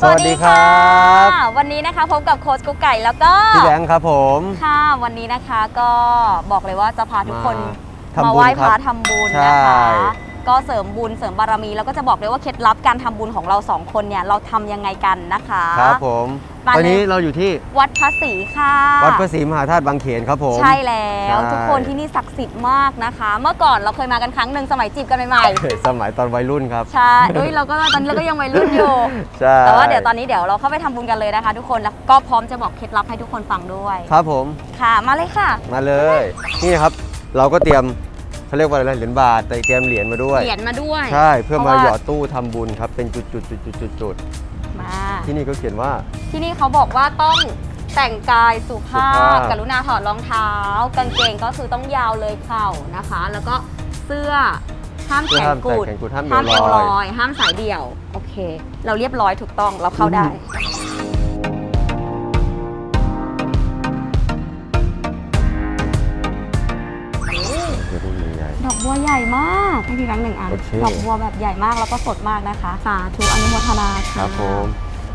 สวัสดีครับวันนี้นะคะพบกับโค้ชกุ๊กไก่แล้วก็พี่แบงค์ครับผมค่ะวันนี้นะคะก็บอกเลยว่าจะพาทุกคนมาทำบุญมาไหว้พครัระบทำบุญใช่นะคะ ก็เสริมบุญเสริมบารมีแล้วก็จะบอกเลยว่าเคล็ดลับการทำบุญของเราสองคนเนี่ยเราทำยังไงกันนะคะ ครับผม มาตอนนี้เลยเราอยู่ที่วัดพระศรีค่ะ วัดพระศรีมหาธาตุบางเขนครับผม ใช่แล้ว ใช่ ทุกคนที่นี่ศักดิ์สิทธิ์มากนะคะ เมื่อก่อนเราเคยมากันครั้งหนึ่งสมัยจีบกันใหม่ๆสมัยตอนวัยรุ่นครับใช่เอ้ยเราก็ตอนนี้เราก็ยังวัยรุ่นอยู่ ใช่แต่ว่าเดี๋ยวตอนนี้เดี๋ยวเราเข้าไปทำบุญกันเลยนะคะ ทุกคนแล้วก็พร้อมจะบอกเคล็ดลับให้ทุกคนฟังด้วย ครับผม ค่ะ มาเลยค่ะ มาเลย นี่นะครับ เราก็เตรียม เขาเรียกว่าอะไรเหรียญบาทแต่เตรียมเหรียญมาด้วย เหรียญมาด้วยใช่เพื่อมาพระว่หยอดตู้ทำบุญครับเป็นจุดจุดจุดจุดจุดจุดมา ที่นี่ก็เขียนว่า ที่นี่เขาบอกว่าต้องแต่งกายสุภาสุพภาพ กรุณาถอดรองเท้า กางเกงก็คือต้องยาวเลยเข่านะคะ แล้วก็เสื้อห้ามแขนห้ามกุใส่ดแขนกุดห้ามห้ามเอเอววลลอยอย ห้ามสายเดี่ยว โอเค เราเรียบร้อยถูกต้องเราเข้าได้เญ่มากให้พี่แบงค์หนึ่งอันโอเค ดอกบัวแบบใหญ่มากแล้วก็สดมากนะคะ สาธุอนุโมทนาๆคค่ะรับผม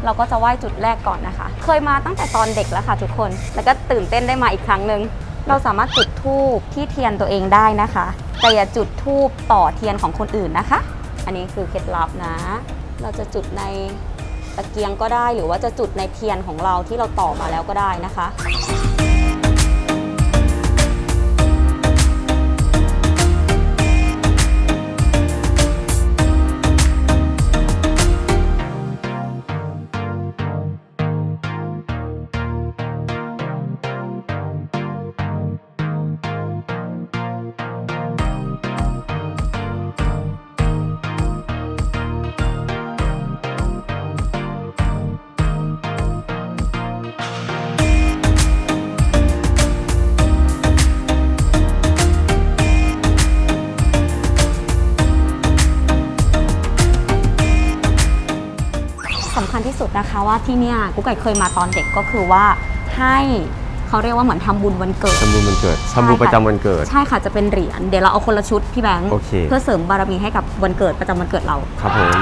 เราก็จะไหว้จุดแรกก่อนนะคะ เคยมาตั้งแต่ตอนเด็กแล้วค่ะทุกคน แล้วก็ตื่นเต้นได้มาอีกครั้งหนึ่ง เราสามารถจุดธูปที่เทียนตัวเองได้นะคะ แต่อย่าจุดธูปต่อเทียนของคนอื่นนะคะ อันนี้คือเคล็ดลับนะ เราจะจุดในตะเกียงก็ได้ หรือว่าจะจุดในเทียนของเราที่เราต่อมาแล้วก็ได้นะคะ ที่สุดนะคะว่าที่เนี่ยกุ๊กไก่เคยมาตอนเด็กก็คือว่าให้เขาเรียกว่าเหมือนทำบุญวันเกิด ทำบุญวันเกิดใช่ทำบุญค่ะประจำวันเกิด ใช่ค่ะจะเป็นเหรียญเดี๋ยวเราเอาคนละชุดพี่แบงค์โอเค เพื่อเสริมบารมีให้กับวันเกิดประจำวันเกิดเรา ครับผม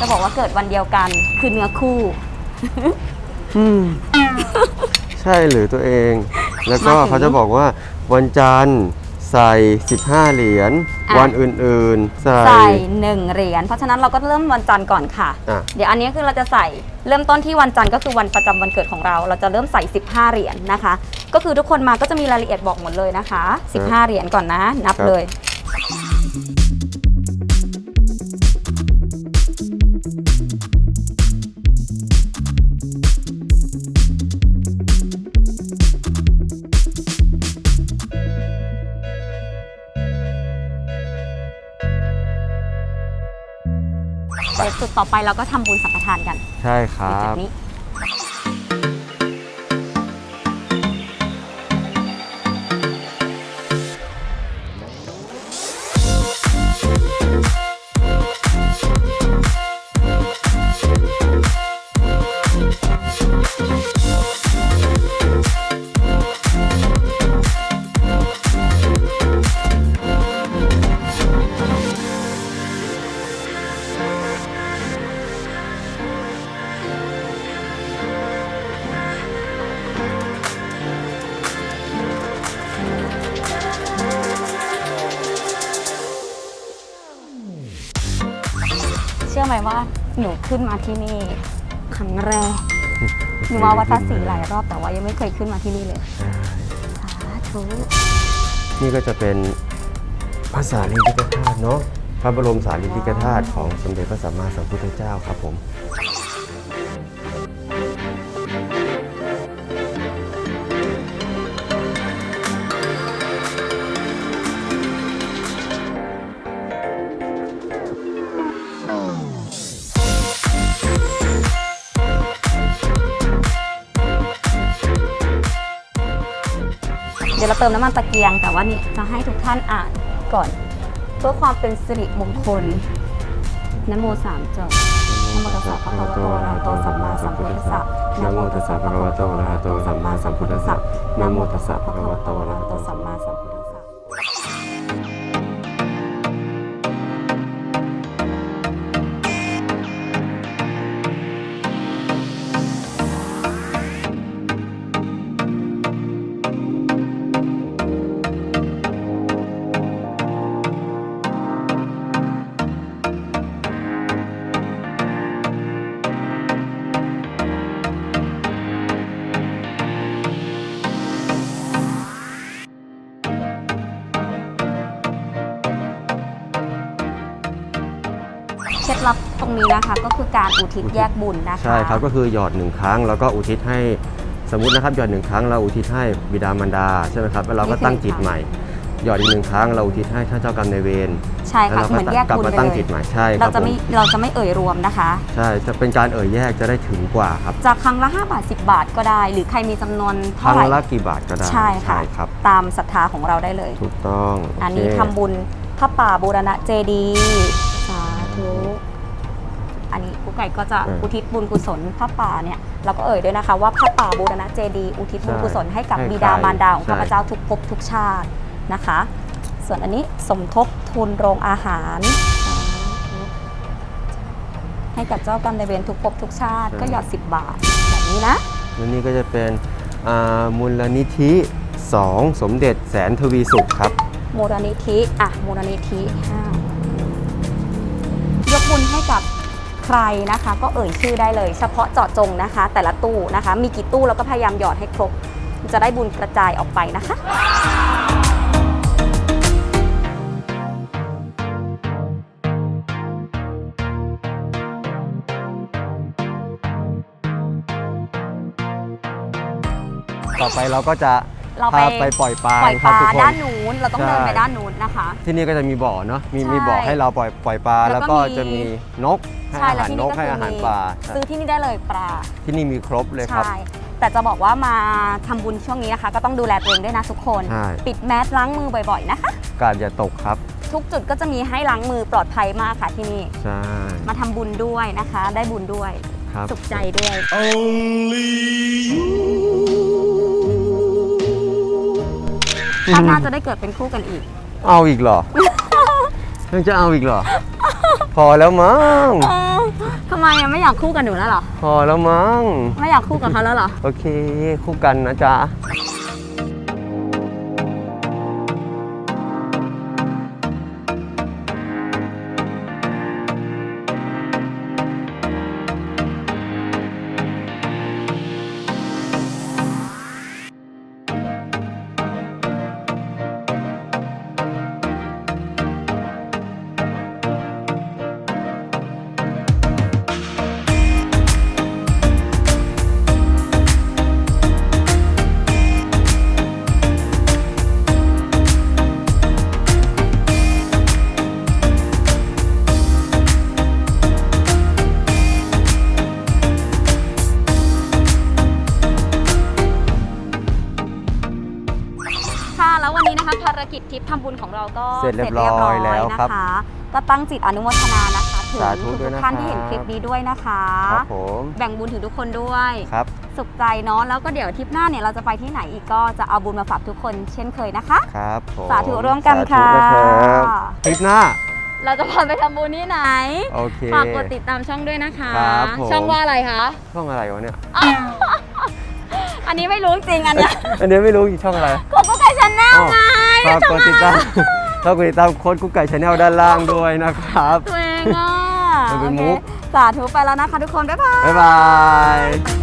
จะบอกว่าเกิดวันเดียวกันคือเนื้อคู่ อืม ใช่หรือตัวเอง แล้วก็มาถึงเขาจะบอกว่าวันจันทร์ใส่ 15 เหรียญอะ วันอื่นๆ ใส่ ใส่หนึ่งเหรียญเพราะฉะนั้นเราก็เริ่มวันจันทร์ก่อนค่ะ อะ เดี๋ยวอันนี้คือเราจะใส่เริ่มต้นที่วันจันทร์ก็คือวันประจำวันเกิดของเรา เราจะเริ่มใส่ 15 เหรียญนะคะ ก็คือทุกคนมาก็จะมีรายละเอียดบอกหมดเลยนะคะ 15 เหรียญก่อนนะ นับเลย เดี๋ยวจุดต่อไปเราก็ทำบุญสังฆทานกันใช่คในรัจุบดนี้ ว่าหนูขึ้นมาที่นี่ครั้งแรกหนูมาวัดพระศรีหลายรอบแต่ว่ายังไม่เคยขึ้นมาที่นี่เลยสาธุนี่ก็จะเป็นพระสารีริกธาตุเนาะพระบรมสารีริกธาตุของสมเด็จพระสัมมาสัมพุทธเจ้าครับผม เติมน้ำมันตะเกียง แต่ว่านี่จะให้ทุกท่านอ่านก่อน เพื่อความเป็นสิริมงคลนะโมสามจบนะโมตัสสะภะคะวะโตอะระหะโตสัมมาสัมพุทธัสสะนะโมตัสสะภะคะวะโตอะระหะโตสัมมาสัมพุทธัสสะนะโมตัสสะภะคะวะโตอะระหะโตสัมมาสัมพุทธัสสะ เคล็ดลับตรงนี้นะคะ ก็คือการอุทิศแยกบุญนะคะ ใช่ครับก็คือหยอดหนึ่งครั้ง แล้วก็อุทิศให้สมมตินะครับหยอดหนึ่งครั้งเราอุทิศให้บิดามารดาใช่ไหมครับแล้วเราก็ตั้งจิตใหม่หยอดอีกหนึ่งครั้งเราอุทิศให้ท่านเจ้ากรรมนายเวรใช่แล้วค่ะเราเหมือนแยกกลับบุญมาเลตั้งยจิตใหม่ใช่คเรารับจะไม่ผมเราจะไม่เอ่ยรวมนะคะ ใช่จะเป็นการเอ่ยแยกจะได้ถึงกว่าครับจะครั้งละ5บาท10 บาทก็ได้ หรือใครมีจำนวนคเท่ารั้งไหร่ละกี่บาทก็ได้ใช่ค่ะครับตามศรัทธาของเราได้เลย ถูกต้องโเคอันนี้ทำบุญพระป่าบูรณะเจดีย์สาธุอันนี้กุ๊ก ไก่ก็จะอุทิศบุญกุศลพระป่าเนี่ยเราก็เอ่ยด้วยนะคะว่าพระป่าบูรณะเจดีย์อุทิศบุญกุศลให้กับบิดามารดาของข้าพเจ้าทุกภพทุกชาตินะคะ ส่วนอันนี้สมทบทุนโรงอาหารสาธุให้กับเจ้ากรรมนายเวรทุกภพทุกชาติ ก็หยอด 10 บาทแบบนี้นะ แล้วนี่ก็จะเป็นอ่ามูลนิธิ2สมเด็จแสนทวีสุขครับ มูลนิธิ อะ มูลนิธิห้ายกบุญให้กับ ใครนะคะ ก็เอ่ยชื่อได้เลย เฉพาะเจาะจงนะคะ แต่ละตู้นะคะ มีกี่ตู้เราก็พยายามหยอดให้ครบ จะได้บุญกระจายออกไปนะคะต่อไปเราก็จะ เราไปพาไปปล่อยปลาปล่อยคปรับลาทุกคน ด้านนู้นเราต้องเดินใช่ไปด้านนู้นนะคะ ที่นี่ก็จะมีบ่อเนาะมีใช่มีบ่อให้เราปล่อยปล่อยปลา แล้แล้ววก็ก็มีจะมี นกให้ใช่อาแล้วหารที่นนี่กก็ให้คืออาหารมีปลาซื้อที่นี่ได้เลยปลาที่นี่มีครบเลยครับ ใช่แต่จะบอกว่ามาทำบุญช่วงนี้นะคะ ก็ต้องดูแลตัวเองด้วยนะทุกคน ใช่ ปิดแมสล้างมือบ่อยๆนะคะ การอย่าตกครับทุกจุดก็จะมีให้ล้างมือปลอดภัยมากค่ะที่นี่ ใช่มาทำบุญด้วยนะคะ ได้บุญด้วย ครับ สุขใจด้วย ชาติหน้าจะได้เกิดเป็นคู่กันอีก เอาอีกเหรอ ยังจะเอาอีกเหรอ พอแล้วมั้ง เออทำไมอะไม่อยากคู่กับหนูแล้วเหรอ พอแล้วมั้ง ไม่อยากคู่กับเขาแล้วเหรอ โอเค คู่กันนะจ๊ะค่ะ ก็เสร็จเรียบร้อยแล้วครับนะคะก็ตั้งจิตอนุโมทนานะคะถึงสาธุทุด้วยกนะๆท่านที่ครับเห็นคลิปนี้ด้วยนะคะ ครับผมแบ่งบุญถึงทุกคนด้วย ครับ สุขใจเนาะแล้วก็เดี๋ยวทริปหน้าเนี่ยเราจะไปที่ไหนอีกก็จะเอาบุญมาฝากทุกคนเช่นเคยนะคะ ครับผมสาธุร่วมกันสาธุค่ะนะครับคลิปหน้า เราจะพาไปทำบุญที่ไหน โอเค ฝากกดติดตามช่องด้วยนะคะ ครับผม ช่องว่าอะไรคะ ช่องอะไรวะเนี่ย อันนี้ไม่รู้จริงอันเนี้ยอันนี้ไม่รู้อีกช่องอะไรกดก็ไก่ชาแนลอ้าวไงฝากกดติดตาม ฝากกดติดตามโค้ดกุ๊กไก่ชาแนลด้านล่างด้วยนะครับตัวเองอะมันเป็นโอเคมุกสาธุไปแล้วนะคะทุกคน บ๊ายบาย บ๊ายบาย